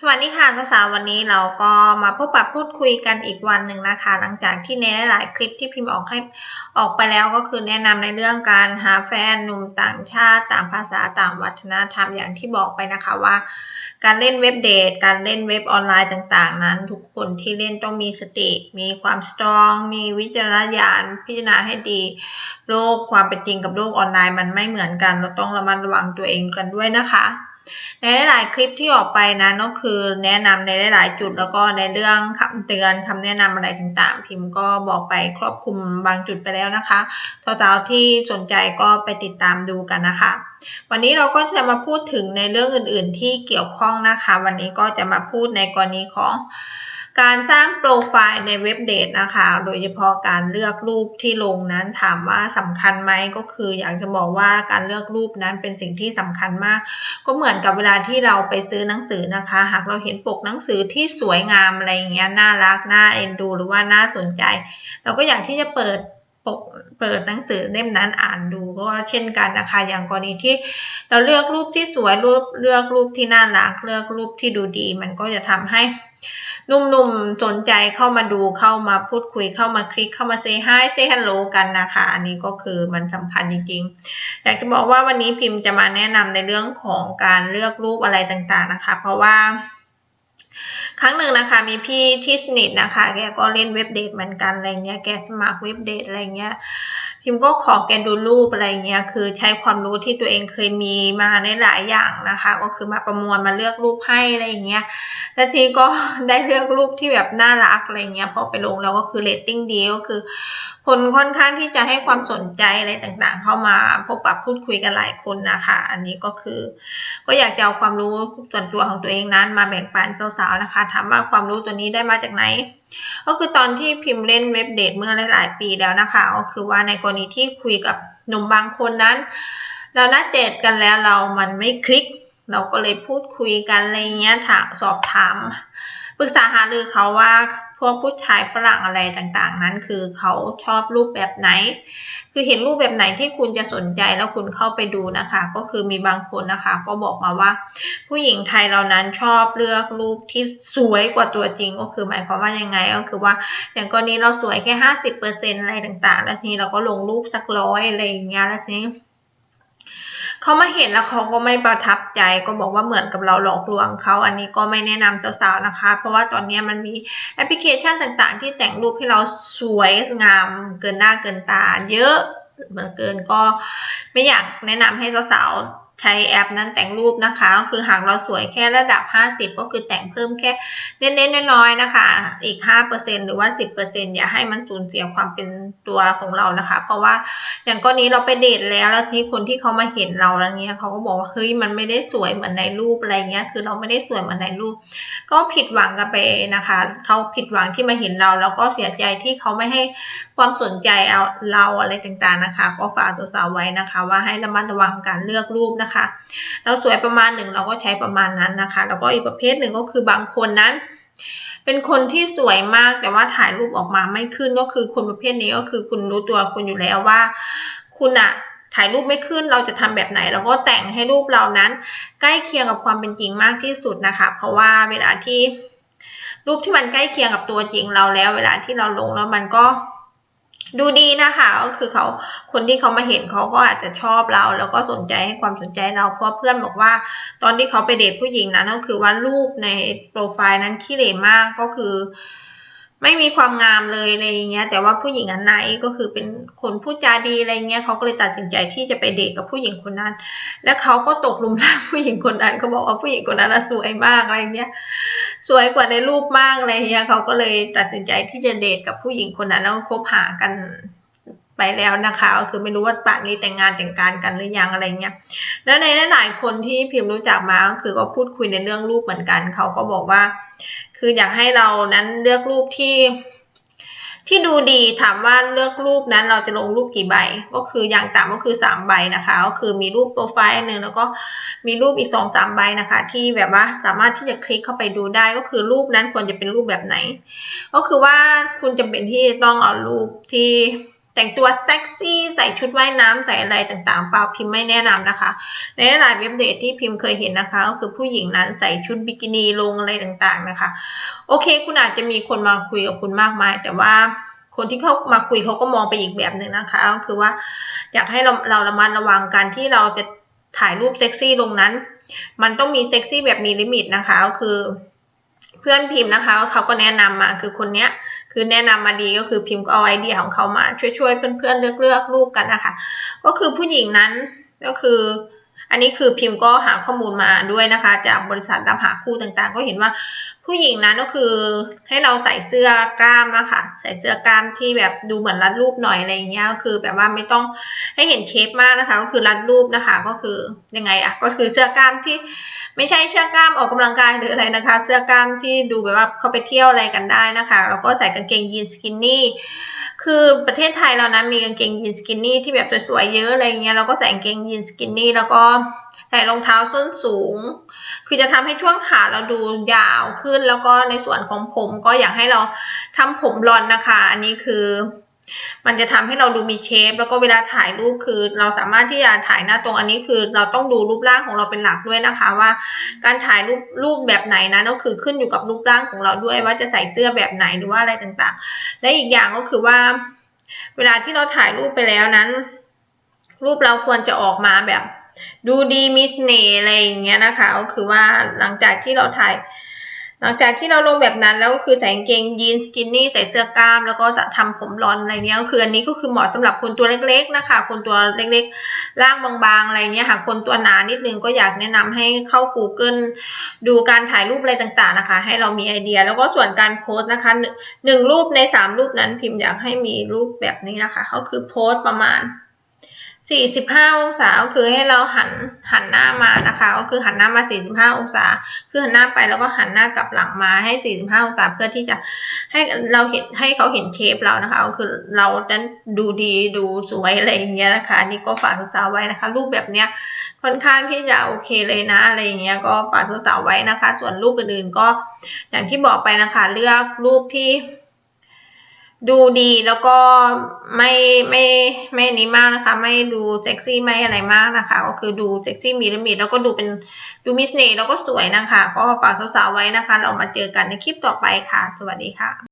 สวัสดีค่ะสาววันนี้เราก็มาพบปะพูดคุยกันอีกวันหนึ่งนะคะ หลังจากที่ในหลายคลิปที่พิมพ์ออกให้ออกไปแล้วก็คือแนะนำในเรื่องการหาแฟนหนุ่มต่างชาติต่างภาษาต่างวัฒนธรรมอย่างที่บอกไปนะคะว่า การเล่นเว็บเดทการเล่นเว็บออนไลน์ต่าง ๆ นั้น ทุกคนที่เล่นต้องมีสติ มีความสตรอง มีวิจารณญาณพิจารณาให้ดี โลกความเป็นจริงกับโลกออนไลน์มันไม่เหมือนกัน เราต้องระมัดระวังตัวเองกันด้วยนะคะ ในหลายๆคลิปที่ออกไปนะก็คือแนะนำในหลายๆจุดแล้วก็ในเรื่องคำเตือนคำแนะนำอะไรต่างๆ พิมพ์ก็บอกไปครอบคลุมบางจุดไปแล้วนะคะท้าวๆที่สนใจก็ไปติดตามดูกันนะคะ วันนี้เราก็จะมาพูดถึงในเรื่องอื่นๆที่เกี่ยวข้องนะคะ วันนี้ก็จะมาพูดในกรณีของ การสร้างโปรไฟล์ในเว็บเดทนะคะ โดยเฉพาะการเลือกรูปที่ลงนั้นถามว่าสำคัญไหมก็คืออยากจะบอกว่าการเลือกรูปนั้นเป็นสิ่งที่สำคัญมาก ก็เหมือนกับเวลาที่เราไปซื้อหนังสือนะคะ หากเราเห็นปกหนังสือที่สวยงามอะไรอย่างเงี้ยน่ารักน่าเอ็นดู หรือว่าน่าสนใจ เราก็อยากที่จะเปิดปกเปิดหนังสือเล่มนั้นอ่านดูก็เช่นกันนะคะอย่างกรณีที่เราเลือกรูปที่สวยรูปเลือกรูปที่น่ารักเลือกรูปที่ดูดี มันก็จะทำให้ หนุ่มๆสนใจเข้ามาดูเข้ามาพูดคุยเข้ามาคลิกเข้ามาเซฮายเซฮัลโหลกันนะคะ อันนี้ก็คือมันสำคัญจริงๆ อยากจะบอกว่าวันนี้พิมพ์จะมาแนะนำในเรื่องของการเลือกรูปอะไรต่างๆนะคะ เพราะว่า ครั้งหนึ่งนะคะ มีพี่ที่สนิทนะคะ แกก็เล่นเว็บเดทเหมือนกันอะไรเงี้ยแกสมัครเว็บเดทอะไรเงี้ย พิมก็ขอแกดูรูปอะไรเงี้ยคือใช้ความรู้ที่ตัวเองเคยมีมาในหลายอย่างนะคะ ก็คือมาประมวลมาเลือกรูปให้อะไรเงี้ยแล้วทีก็ได้เลือกรูปที่แบบน่ารักอะไรเงี้ยพอไปลงแล้วก็คือเรตติ้งดีก็คือคนค่อนข้างที่จะให้ความสนใจอะไรต่างๆ เข้ามาพบปะพูดคุยกันหลายคนนะคะ อันนี้ก็คือ ก็อยากจะเอาความรู้ส่วนตัวของตัวเองนั้น มาแบ่งปันสาวๆนะคะ ถามว่าความรู้ตัวนี้ได้มาจากไหน ก็คือตอนที่พิมพ์เล่นเว็บเดทเมื่อหลายๆปีแล้วนะคะ ก็คือว่าในกรณีที่คุยกับหนุ่มบางคนนั้น เรานัดเจดกันแล้วเรามันไม่คลิก เราก็เลยพูดคุยกันอะไรเงี้ยถามสอบถามปรึกษาหารือเขาว่า วกผู้ชายฝรั่งอะไรต่างๆ นั้น คือเขาชอบรูปแบบไหน คือเห็นรูปแบบไหนที่คุณจะสนใจแล้วคุณเข้าไปดูนะคะ ก็คือมีบางคนนะคะ ก็บอกมาว่า ผู้หญิงไทยเรานั้นชอบเลือกรูปที่สวยกว่าตัวจริง ก็คือหมายความว่ายังไงก็คือว่าอย่างกรณีเราสวยแค่ห้าสิบเปอร์เซ็นอะไรต่างๆ แล้วทีนี้เราก็ลงรูปสักร้อยอะไรอย่างเงี้ยแล้วทีนี้ เขามาเห็นแล้วเขาก็ไม่ประทับใจก็บอกว่าเหมือนกับเราหลอกลวงเขาอันนี้ก็ไม่แนะนำสาวๆนะคะ เพราะว่าตอนนี้มันมีแอปพลิเคชันต่างๆ ที่แต่งรูปให้เราสวยงามเกินหน้าเกินตาเยอะเหมือนเกินก็ไม่อยากแนะนำให้สาวๆ ใช้แอปนั้นแต่งรูปนะคะ ก็คือหากเราสวยแค่ระดับ 50 ก็คือแต่งเพิ่มแค่เน้นๆน้อยๆนะคะ อีก 5%หรือว่า 10%อย่าให้มันสูญเสียความเป็นตัวของเรานะคะ เพราะว่าอย่างกรณีเราไปเดทแล้วแล้วที่คนที่เขามาเห็นเราแล้วเนี้ยเขาก็บอกว่าเฮ้ยมันไม่ได้สวยเหมือนในรูปอะไรเงี้ย คือเราไม่ได้สวยเหมือนในรูป ก็ผิดหวังกันไปนะคะเขาผิดหวังที่มาเห็นเรา แล้วก็เสียใจที่เขาไม่ให้ความสนใจเอาเราอะไรต่างๆนะคะ ก็ฝากสาวๆไว้นะคะ ว่าให้ระมัดระวังการเลือกรูปนะคะนะคะ เราสวยประมาณหนึ่งเราก็ใช้ประมาณนั้นนะคะ แล้วก็อีกประเภทหนึ่งก็คือบางคนนั้น เป็นคนที่สวยมากแต่ว่าถ่ายรูปออกมาไม่ขึ้นก็คือคนประเภทนี้ก็คือคุณรู้ตัวคุณอยู่แล้วว่า คุณอะถ่ายรูปไม่ขึ้นเราจะทำแบบไหนเราก็แต่งให้รูปเรานั้น ใกล้เคียงกับความเป็นจริงมากที่สุดนะคะ เพราะว่าเวลาที่รูปที่มันใกล้เคียงกับตัวจริงเราแล้ว เวลาที่เราลงแล้วมันก็ ดูดีนะคะก็คือเขาคนที่เขามาเห็นเขาก็อาจจะชอบเรา แล้วก็สนใจให้ความสนใจเราเพราะเพื่อนบอกว่า ตอนที่เขาไปเดทผู้หญิงนั้นก็คือว่ารูปในโปรไฟล์นั้นขี้เหร่มากก็คือ ไม่มีความงามเลยอะไรเงี้ย แต่ว่าผู้หญิงอันไหนก็คือเป็นคนพูดจาดีอะไรเงี้ยเขาก็เลยตัดสินใจที่จะไปเดทกับผู้หญิงคนนั้น แล้วเขาก็ตกหลุมรักผู้หญิงคนนั้นเขาบอกว่าผู้หญิงคนนั้นสวยมากอะไรเงี้ย สวยกว่าในรูปมากอะไรเงี้ยเขาก็เลยตัดสินใจที่จะเดทกับผู้หญิงคนนั้นแล้วก็คบหากันไปแล้วนะคะก็คือไม่รู้ว่าป่านนี้แต่งงานแต่งการกันหรือยังอะไรเงี้ย แล้วในหลายๆคนที่พิมพ์รู้จักมาก็คือก็พูดคุยในเรื่องรูปเหมือนกัน เขาก็บอกว่า คืออยากให้เรานั้นเลือกรูปที่ ที่ดูดีถามว่าเลือกรูปนั้นเราจะลงรูปกี่ใบ ก็คืออย่างต่ำก็คือสามใบนะคะก็คือมีรูปโปรไฟล์หนึ่งแล้วก็มีรูปอีกสองสามใบนะคะ ที่แบบว่าสามารถที่จะคลิกเข้าไปดูได้ก็คือรูปนั้นควรจะเป็นรูปแบบไหน ก็คือว่าคุณจำเป็นที่ต้องเอารูปที่ แต่งตัวเซ็กซี่ใส่ชุดว่ายน้ำใส่อะไรต่างๆเปล่าพิมพ์ไม่แนะนำนะคะ ในหลายเว็บเดทที่พิมพ์เคยเห็นนะคะ ก็คือผู้หญิงนั้นใส่ชุดบิกินีลงอะไรต่างๆนะคะ โอเค คุณอาจจะมีคนมาคุยกับคุณมากมาย แต่ว่าคนที่เขามาคุยเขาก็มองไปอีกแบบหนึ่งนะคะ ก็คือว่าอยากให้เราเราระมัดระวังการที่เราจะถ่ายรูปเซ็กซี่ลงนั้น มันต้องมีเซ็กซี่แบบมีลิมิตนะคะก็คือ เพื่อนพิมพ์นะคะเขาก็แนะนำมาคือคนเนี้ย คือแนะนำมาดีก็คือพิมพ์ก็เอาไอเดียของเขามาช่วยๆเพื่อนๆเลือกเลือกรูปกันนะคะ ก็คือผู้หญิงนั้นก็คือ อันนี้คือพิมพ์ก็หาข้อมูลมาด้วยนะคะ จากบริษัทรับหาคู่ต่างๆ ก็เห็นว่าผู้หญิงนั้นก็คือให้เราใส่เสื้อกล้ามนะคะใส่เสื้อกล้ามที่แบบดูเหมือนรัดรูปหน่อยอะไรอย่างเงี้ยก็คือแบบว่าไม่ต้องให้เห็นเชฟมากนะคะ ก็คือรัดรูปนะคะ ก็คือยังไงอะก็คือเสื้อกล้ามที่ ไม่ใช่เสื้อกล้ามออกกำลังกายหรืออะไรนะคะ เสื้อกล้ามที่ดูแบบว่าเขาไปเที่ยวอะไรกันได้นะคะ แล้วก็ใส่กางเกงยีนสกินนี่คือประเทศไทยเรานะมีกางเกงยีนสกินนี่ที่แบบสวยๆเยอะอะไรเงี้ยเราก็ใส่กางเกงยีนสกินนี่แล้วก็ใส่รองเท้าส้นสูง คือจะทำให้ช่วงขาเราดูยาวขึ้น แล้วก็ในส่วนของผมก็อยากให้เราทำผมบลอนนะคะ อันนี้คือ มันจะทำให้เราดูมีเชฟ แล้วก็เวลาถ่ายรูปคือ เราสามารถที่จะถ่ายหน้าตรงอันนี้คือ เราต้องดูรูปร่างของเราเป็นหลักด้วยนะคะ ว่าการถ่ายรูปรูปแบบไหนนะก็คือขึ้นอยู่กับรูปร่างของเราด้วย ว่าจะใส่เสื้อแบบไหนหรือว่าอะไรต่างๆ และอีกอย่างก็คือว่า เวลาที่เราถ่ายรูปไปแล้วนั้น รูปเราควรจะออกมาแบบ ดูดีมีเสน่ห์อะไรอย่างเงี้ยนะคะ ก็คือว่าหลังจากที่เราถ่าย หลังจากที่เราลงแบบนั้นแล้วก็คือใส่กางเกงยีนสกินนี่ใส่เสื้อกล้าม แล้วก็จะทำผมรอนอะไรเนี้ยก็คืออันนี้ก็คือเหมาะสำหรับคนตัวเล็ก ๆนะคะ คนตัวเล็กๆร่างบางๆอะไรเนี้ยค่ะ คนตัวหนานิดนึงก็อยากแนะนำให้เข้า Google ดูการถ่ายรูปอะไรต่างๆนะคะ ให้เรามีไอเดีย แล้วก็ส่วนการโพสต์นะคะหนึ่งรูปในสามรูปนั้นพิมพ์อยากให้มีรูปแบบนี้นะคะ ก็คือโพสต์ประมาณ 45 องศาก็คือให้เราหันหันหน้ามานะคะ ก็คือหันหน้ามา 45 องศา คือหันหน้าไปแล้วก็หันหน้ากลับหลังมาให้ 45 องศาเพื่อที่จะให้เราเห็นให้เขาเห็นเชฟเรานะคะ ก็คือเราดันดูดีดูสวยอะไรอย่างเงี้ยนะคะนี่ก็ฝากทุกสาวไว้นะคะ รูปแบบเนี้ยค่อนข้างที่จะโอเคเลยนะอะไรอย่างเงี้ยก็ฝากทุกสาวไว้นะคะ ส่วนรูปอื่นๆก็อย่างที่บอกไปนะคะ เลือกรูปที่ ดูดีแล้วก็ไม่ไม่ไม่นี้มากนะคะ ไม่ดูเซ็กซี่ไม่อะไรมากนะคะ ก็คือดูเซ็กซี่มีลิมิตแล้วก็ดูเป็นดูมิสเน่แล้วก็สวยนะคะ ก็ฝากสาวๆไว้นะคะ เรามาเจอกันในคลิปต่อไปค่ะ สวัสดีค่ะ